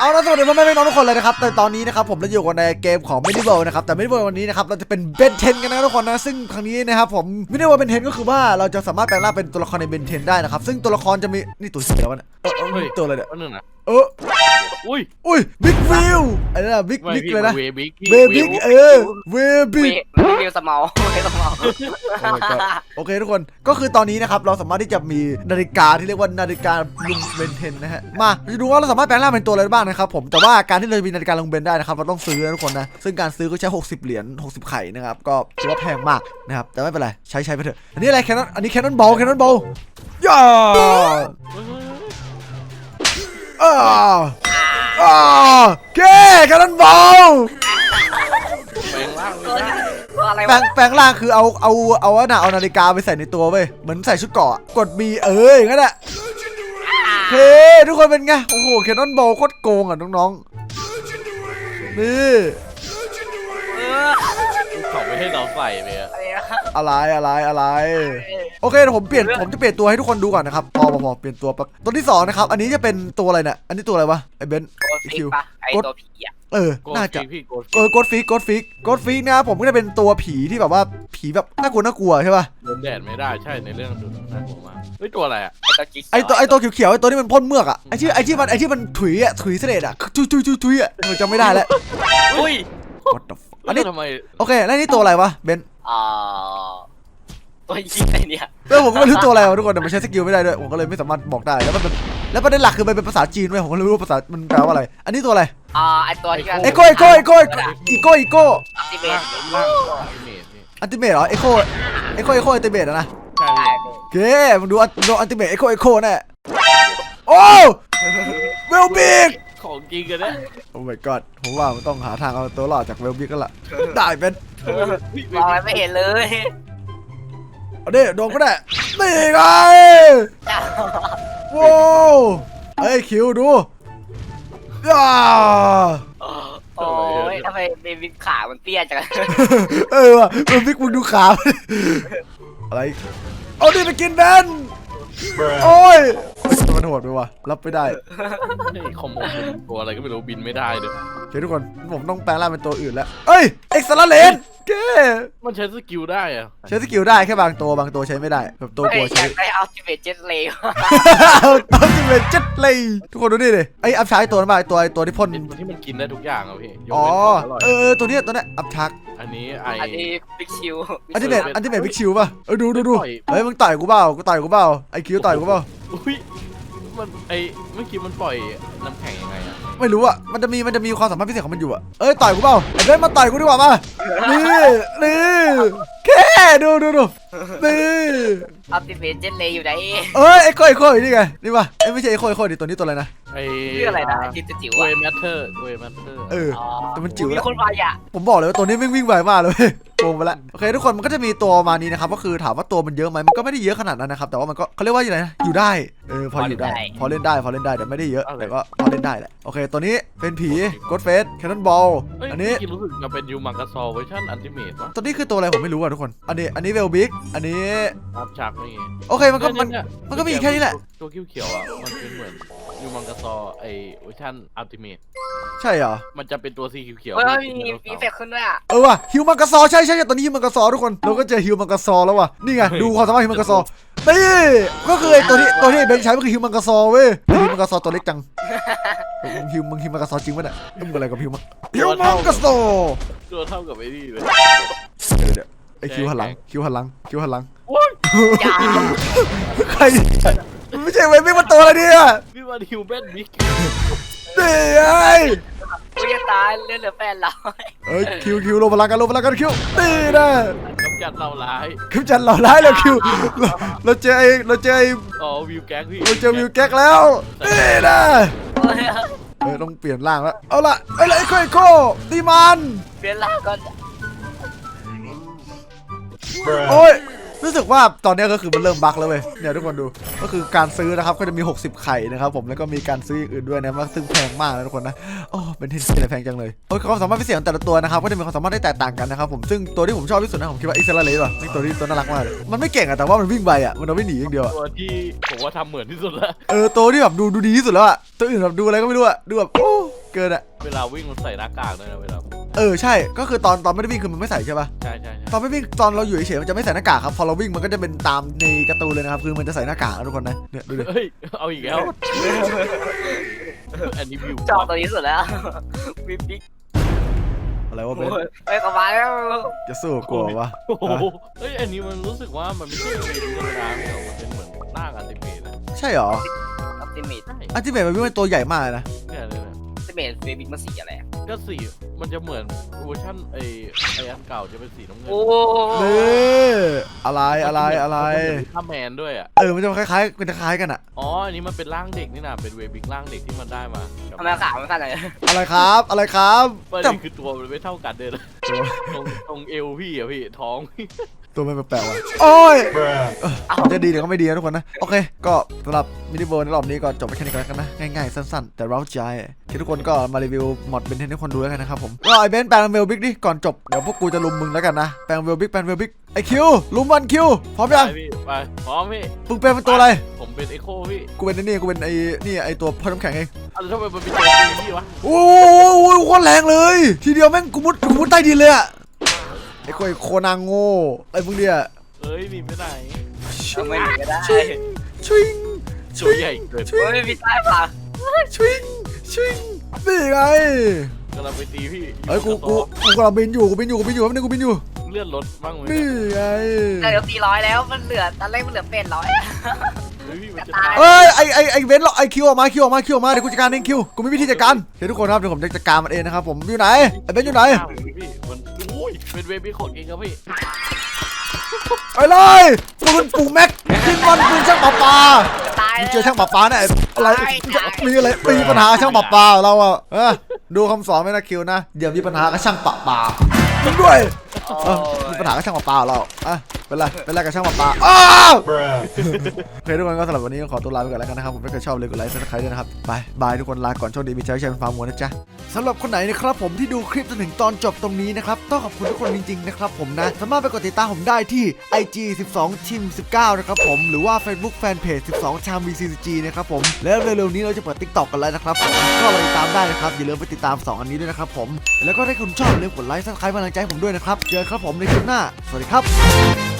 เอาละสวัสดีพ่อแม่พี่น้องทุกคนเลยนะครับแต่ตอนนี้นะครับผมเราอยู่กันในเกมของ Medieval นะครับแต่ Medieval วันนี้นะครับเราจะเป็นเบนเทนกันนะครับทุกคนนะซึ่งครั้งนี้นะครับผม Medieval เบนเทนก็คือว่าเราจะสามารถแปลงร่างเป็นตัวละครในเบนเทนได้นะครับซึ่งตัวละครจะมีนี่ตัวเสียวะเนี่ยเออเออเฮ้ยตัวอะไรเนี่ยอันนึงนะเอออุ้ยอุ้ยบิ๊กวิวไอ้นั่นอะบิ๊กไม่บิ๊กพี่เลยนะเวบิ๊กเวบิ๊กเออเวเวบิ๊ก ไม่มีสมองไม่สมองโอ้ my god โอเคทุกคนก็คือตอนนี้นะครับเราสามารถที่จะมีนาฬิกาที่เรียกว่านาฬิกาลุงเบนเทนนะฮะมาจะดูว่าเราสามารถแปลงร่างเป็นตัวอะไรได้บ้างนะครับผมแต่ว่าการที่เราจะมีนาฬิกาลุงเบนได้นะครับเราต้องซื้อนะทุกคนนะซึ่งการซื้อก็ใช้ 60 เหรียญ60 ไข่นะครับก็ถือว่าแพงมากนะครับแต่ไม่เป็นไรใช้ใช้ไปเถอะอันนี้อะไรแคนนอนอันนี้แคนนอนบอลแคนนอนบอลย่าอ่าอาเก้แคนนอนบอล แปลงร่างไม่ได้ อะไรแปลวะงแปลงร่างคือเอาเอาเอาเอาเอานาฬิกาไปใส่ในตัวเว้ยเหมือนใส่ชุดเกราะอะกด B เอออย่างนั้นแหละเฮ้ทุกคนเป็นไงโอ้โหแคนนอนบอลโคตรโกงอะน้องๆนี่เออเขาไม่ให้เราใส่เลยอะอะไรวะอะไรอะไรอะไร โอเคเดี๋ยวผมเปลี่ยนผมจะเปลี่ยนตัวให้ทุกคนดูก่อนนะครับพอพอพอเปลี่ยนตัวแป๊บตัวที่สองนะครับอันนี้จะเป็นตัวอะไรเนี่ยอันนี้ตัวอะไรวะไอ้เบนซ์โกดฟิกปะไอตัวผีอะ เออ โกน่าดจะฟิกพี่โกดเออโกดฟิกโกดฟิกโกดฟิกนะครับผมก็จะเป็นตัวผีที่แบบว่าผีแบบน่ากลัวน่ากลัวใช่ป่ะ โดนแดดไม่ได้ใช่ในเรื่องดูน่ากลัวมากเฮ้ยตัวอะไรอะไอตัวกิ๊กไอตัวไอตัวเขียวๆไอตัวนี้มันพ่นเมือกอะไอที่ไอที่มันไอที่มันถุยอะถุยเสลดอะถุยถุยถุยถุยอะมันจำไม่ได้แล้ว อุ้ย What the fuck อันนี้แล้วทำไมโอเคแล้วนี่ตัวอะไรวะเบนอ่าตัวยิงอะไรเนี่ย เออผมก็ไม่รู้ตัวอะไรวะทุกคนแต่มันใช้สกิลไม่ได้ด้วยผมก็เลยไม่สามารถบอกได้แล้วมันเป็น แล้วประเด็นหลักคือมันเป็นภาษาจีนเว้ยผมก็เลยไม่รู้ว่าภาษามันแปลว่าอะไร อันนี้ตัวอะไรอ่าไอตัวที่เอโก้เอโก้เอโก้อีโก้อีโก้อัลติเมร่าทงร่างเมดนี่อันติเมทเหรอเอโก้เอโก้เอโก้อันติเมทอะนะใช่ใช่พี่โอเคมึงดูอันดูอันติเมทเอโก้เอโก้แน่โอ้เวลบิกของจริงกันเนี่ยโอ้ my god ผมว่ามันต้องหาทางเอาตัวรอดจากเวลบิกกันละได้เป็นมองอะไรไม่เห็นเลยเอาดิโดนก็ได้นี่ไง ว้าวเอ้ยคิวดูย่าโอ้ยทำไมเบบินขามันเตี้ยจังเออว่ะเวลบิกมึงดูขาอะไรเอาดิไปกินแบนโอ้ยมันโหดไปว่ะรับไม่ได้ไอ้คอมโบเป็นตัวอะไรก็ไม่รู้บินไม่ได้เลยโอเคทุกคนผมต้องแปลงร่างเป็นตัวอื่นแล้วเอ้ยเอ็กซ์ลาเลน เก้มันใช้สกิลได้อะใช้สกิลได้แค่บางตัวบางตัวใช้ไม่ได้แบบตัวกลัวอใช้ยากได้อัลติเมทเจ็ตเลย์เอาเอาจิเป็นเจ็ดเลยทุกคนดูนี่ดิไอ้อัพชาร์ไอ้ตัวนั้นมาไอ้ตัวไอ้ตัวที่พ่นเป็นตัวที่มันกินได้ทุกอย่างอะพี่ยกอ๋อเว้นของอร่อยเออเออตัวเนี้ยตัวเนี้ยอัพชาร์อันนี้ไออันนี้บิ๊กชิวอันที่เมทอันที่เมทบิ๊กชิวป่ะเออดูดูดูต่อยเฮ้ยมึงต่อยกูเปล่ากูต่อยกูเปล่าไอ้คิวต่อยกูเปล่าอุ้ยมันไอเมื่อกี้มันปล่อยน้ำแข็งยังไงอะ ไม่รู้อะมันจะมีมันจะมีความสามารถพิเศษของมันอยู่อะเอ้ยต่อยกูเปล่าไอ้เบนมาต่อยกูดีกว่ามานี่นี่แค่ดูดูดูนี่ อัลติเมทเจ็ตเลย์อยู่ไหนเอ้ยไอ้โค้ยไอ้โค้ยนี่ไงนี่ป่ะไอ้ยไม่ใช่ไอ้โค้ยไอ้โค้ยดิตัวนี้ตัวอะไรนะไอชื่ออะไรนะจิตจิ๋วเวอะแมทเทอร์เวแมทเทอร์เออ อ๋อแต่มันจิ๋วมีแล้วคนมาอะผมบอกเลยว่าตัวนี้วิ่งวิ่งไวมากเลยเว้ยโกงไปแล้วโอเคทุกคนมันก็จะมีตัวประมาณนี้นะครับก็คือถามว่าตัวมันเยอะไหมมันก็ไม่ได้เยอะขนาดนั้นนะครับแต่ว่ามันก็เขาเรียกว่าอะไรนะอยู่ได้เออพออยู่ได้ พอเล่นได้พอเล่นได้แต่ไม่ได้เยอะแต่ก็พอเล่นได้แหละโอเค ตัวนี้เป็นผีกดเฟสแคนนอนบอลเอ้ยอันนี้ เมื่อกี้รู้สึกจะเป็นยูมังกาซอเวอร์ชันอันติเมตวะตัวนี้คือตัวอะไรผมไม่รู้อะทุกคน อันนี้อันนี้เวลบิกอันนี้รับฉากไม่ไงโอเคมันก็มัน เยมันก็มีแค่นี้แหละ ตัวเขียวๆอะ มันเป็นเหมือนยูมังกาซอไอเวอร์ชันอัลติเมตใช่เหรอ มันจะเป็นตัวสีเขียวๆเฮ้ยที่มีเป็นมีเฟกขึ้นด้วยอะเออว่ะฮิวมังกาซอใช่ใช่ใช่ตัวนี้ฮิวมังกาซอทุกคนเราก็เจอฮิวมังกาซอแล้วว่ะนี่ไงดูความสามารถฮิวมังกาซอนี่ก็คือไอ้ตัวที่ตัวที่เบนใช้ก็คือฮิวมังกาซอเว้ยแต่ฮิวมังกาซอตัวเล็กจังมึงฮิวมึงฮิวมังกาซอจริงปะเนี่ยมึงอะไรกับฮิวมังฮิวมังกาซอตัวเท่ากับไอ้นี่เลยเดี๋ยวเดี๋ยวไอคิวหันหลังคิวหันหลังคิวหันหลัง อย่าใครมันไม่ใช่เว้ยไม่มาตัวอะไรเนี่ยนี่มันฮิวแมนบิ๊กนี่ไอ้กูจะตายเลือดเหลือแปดร้อยเอ้ยคิวคิวลงพลังกันลงพลังกันคิวนี่นะกำจัดเราร้ายคิวจันเราร้ายแล้วคิวเราเราเจอไอ้เราเจอไอ้อ๋อวิวแก๊งพี่เราเจอวิวแก๊กแล้วนี่นะเออต้องเปลี่ยนร่างแล้วเอาละไอ้ละไอ้โคไอ้โคตีมันเปลี่ยนร่างก่อนโอ้ย รู้สึกว่าตอนนี้ก็คือมันเริ่มบั๊กแล้วเว้ยเนี่ยทุกคนดู ก็คือการซื้อนะครับก็จะมี 60 ไข่นะครับผมแล้วก็มีการซื้ออย่างอื่นด้วยนะมันซึ่งแพงมากนะทุกคนนะโอ้เป็นเทนอะไรแพงจังเลยโอ้ยความสามารถพิเศษของแต่ละตัวนะครับก็จะมีความสามารถที่แตกต่างกันนะครับผมซึ่งตัวที่ผมชอบที่สุดนะผมคิดว่าอิสราเอลว่ะนี่ตัวที่ตัวน่ารักมากเลยมันไม่เก่งอะแต่ว่ามันวิ่งไปอะมันเอาไม่หนีอย่างเดียวอะตัวที่ผมว่าทำเหมือนที่สุดละเออตัวที่แบบดูดูดีที่สุดแล้วอะตัวอื่นแบบดูอะไรก็ไม่รู้อะดูแบบโอ้เกินอะเวลาวิ่งมันใส่หน้ากากด้วยนะเวลา เออใช่ก็คือตอนตอนไม่ได้วิ่งคือมันไม่ใส่ใช่ปะใช่ใช่ใช่ตอนไม่วิ่งตอนเราอยู่เฉยๆมันจะไม่ใส่หน้ากากครับพอเราวิ่งมันก็จะเป็นตามในการ์ตูนเลยนะครับคือมันจะใส่หน้ากากนะทุกคนนะเนี่ยดูดิเฮ้ย เอาอีกแล้ว อันนี้วิวชอบตัวนี้สุดแล้วบิ๊กบิ๊กอะไรวะเบนเฮ้ยเข้ามาแล้วจะสู้กลัววะโอ้โหเฮ้ยอันนี้มันรู้สึกว่ามันไม่ใช่เวทีธรรมดาไม่เหรอมันเป็นเหมือนร่างอันติเมตนะใช่เหรออัลติเมทใช่อันที่เบนมันวิ่งเป็นตัวใหญ่มากเลยนะเนี่ยเลยนะอัลติเมทเบบิ๊กมาสีอะไรอะ ก็สีมันจะเหมือนเวอร์ชันไอไออันเก่าจะเป็นสีน้ำเงินโอ้นี่อะไรอะไรอะไรถ้าแมนด้วยอะ เออมันจะคล้ายๆมันจะคล้ายกันอะอ๋อ อันนี้มันเป็นร่างเด็กนี่นะเป็นเวบิกร่างเด็กที่มันได้มาทำไมขามันสั้นเลยอะไรครับ อะไรครับประแต่เด็นคือตัวมันไม่เท่ากันเด้อตรงตรงเอวพี่อะพี่ท้องพี่ ตัวมันแปลกๆว่ะโอ้ยเออจะดีหรือก็ไม่ดีนะทุกคนนะ โอเค ก็สำหรับมินิเวิร์ในรอบนี้ก็จบไปแค่นี้ก่อนแล้วกันนะ ง่ายๆ สั้นๆ แต่เร้าใจที่ทุกคนก็มารีวิวมอดเบนเทนให้คนดูแล้วกันนะครับผมก็ไอเบนแปลงเวลบิ๊กดิก่อนจบ เดี๋ยวพวกกูจะลุมมึงแล้วกันนะ แปลงเวลบิ๊กแปลงเวลบิ๊กไอคิวลุมมันคิวพร้อมยังไปพี่ไปพร้อมพี่ มึงเป็นเป็นตัวอะไร ผมเป็นเอ็โคพี่กูเป็นไอ้นี่กูเป็นไอ้นี่ไอ้ตัวพ่อน้ำแข็งเองเอาแล้วทำไมมันเป็นตัวพี่วะโอ้โหโคตรแรงเลย ทีเดียวแม่งกูมุดกูมุดใต้ดินเลยอะ ไอ้โคไอ้โคนางโง่ไอ้พวกเนี้ยเอ้ยหนีไปไหนทำไมหนีไม่ได้ชิงตัวใหญ่เกินชิงเฮ้ยมีใต้ปะชิงชิงนี่ไงกำลังไปตีพี่เอ้ยกูกูกูกำลังบินอยู่กูบินอยู่กูบินอยู่แป๊บนึงกูบินอยู่เลื่อนรถบ้างไหมนี่ไงแต่เดี๋ยวตีร้อยแล้วมันเหลือตอนแรกมันเหลือเป็นร้อย เฮ้ยพี่มันจะตายเอ้ยไอไอไอเบนซ์หรอกไอคิวออกมาคิวออกมาคิวออกมาเดี๋ยวกูจัดการเองคิวกูมีวิธีจัดการเดี๋ยวทุกคนครับเดี๋ยวผมจะจัดการมันเองนะครับผมอยู่ไหนไอเบนซ์อยู่ไหน พี่มันโอ้ย เป็นเวบิกของเองครับพี่ไปเลยปืนปูแม็กยิงมันปืนช่างปลาปลาตายมึงเจอช่างปลาปลาเนี่ยอะไรมีอะไรมีปัญหาช่างปลาปลาเราอะเออดูคำสอนไม่นะคิวนะเดี๋ยวมีปัญหากับช่างปลาปลาจริงด้วยเออมีปัญหากับช่างปลาปลาเราอะ เป็นไรเป็นไรกับช่างปลาปลาอ้าวโอเคทุกคนก็สำหรับวันนี้ก็ขอตัวลาไปก่อนแล้วกันนะครับผมถ้าเกิดชอบเลยกดไลค์ซับสไครต์ด้วยนะครับบายบายทุกคนลาก่อนโชคดีมีใจใช้เป็นฟาร์มวัวนะจ๊ะสำหรับคนไหนนะครับผมที่ดูคลิปจนถึงตอนจบตรงนี้นะครับต้องขอบคุณทุกคนจริงๆนะครับผมนะสามารถไปกดติดตามผมได้ที่ IG 12ทีม19นะครับผมหรือว่า Facebook Fanpage 12ชาม VCG นะครับผมแล้วเร็วๆนี้เราจะเปิด TikTok กันแล้วนะครับผมก็ไปติดตามได้นะครับอย่าลืมไปติดตาม 2 อันนี้ด้วยนะครับผมแล้วก็ถ้าคุณชอบอย่าลืมกดไลค์ซับสไครต์กำลังใจให้ผมด้วยนะครับเจอกันครับผมในคลิปหน้าสวัสดีครับ